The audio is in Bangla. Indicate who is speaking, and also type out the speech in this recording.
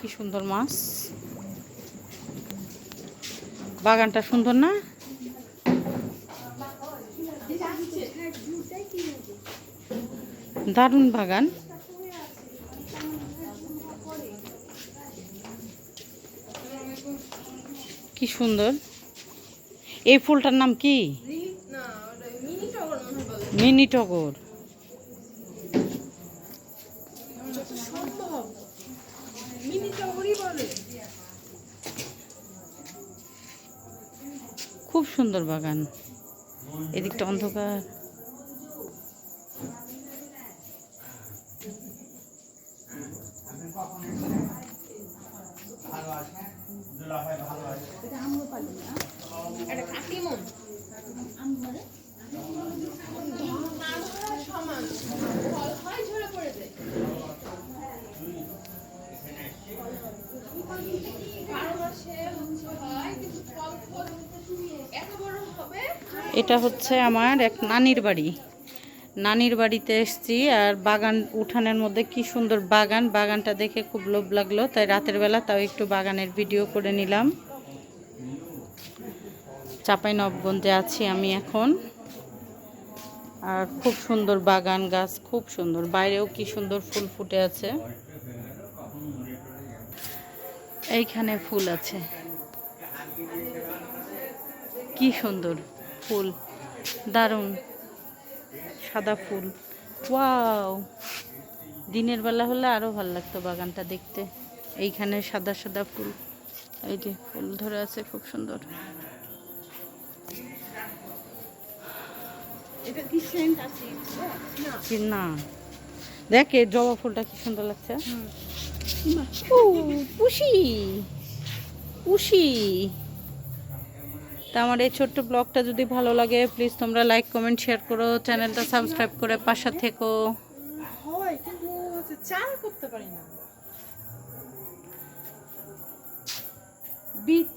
Speaker 1: কি সুন্দর মাছ। বাগানটা সুন্দর না? দারুণ বাগান। কি সুন্দর। এই ফুলটার নাম কি? মিনি টগর। খুব সুন্দর বাগান। এদিকটা অন্ধকার। এটা হচ্ছে আমার এক নানির বাড়ি। নানির বাড়িতে এসেছি আর বাগান উঠানের মধ্যে কি সুন্দর বাগান। বাগানটা দেখে খুব লোভ লাগল, তাই রাতের বেলা তাও একটু বাগানের ভিডিও করে নিলাম। চাপাই নবগঞ্জে আছি আমি এখন। আর খুব সুন্দর বাগান গাছ, খুব সুন্দর। বাইরেও কি সুন্দর ফুল ফুটে আছে। এইখানে ফুল আছে। কি সুন্দর। ফুল দারুণ সাদা ফুল। ওয়াও! দিনের বেলা হলে আরও ভালো লাগতো বাগানটা দেখতে। এইখানে সাদা সাদা ফুল এই যে ফুল ধরে আছে খুব সুন্দর। না। দেখ জবা ফুলটা কি সুন্দর লাগছে। পুষি! পুষি! তা আমার এই ছোট্ট ব্লগটা যদি ভালো লাগে প্লিজ তোমরা লাইক কমেন্ট শেয়ার করো, চ্যানেলটা সাবস্ক্রাইব করে পাশে থেকো।
Speaker 2: করতে পারি না। বীজ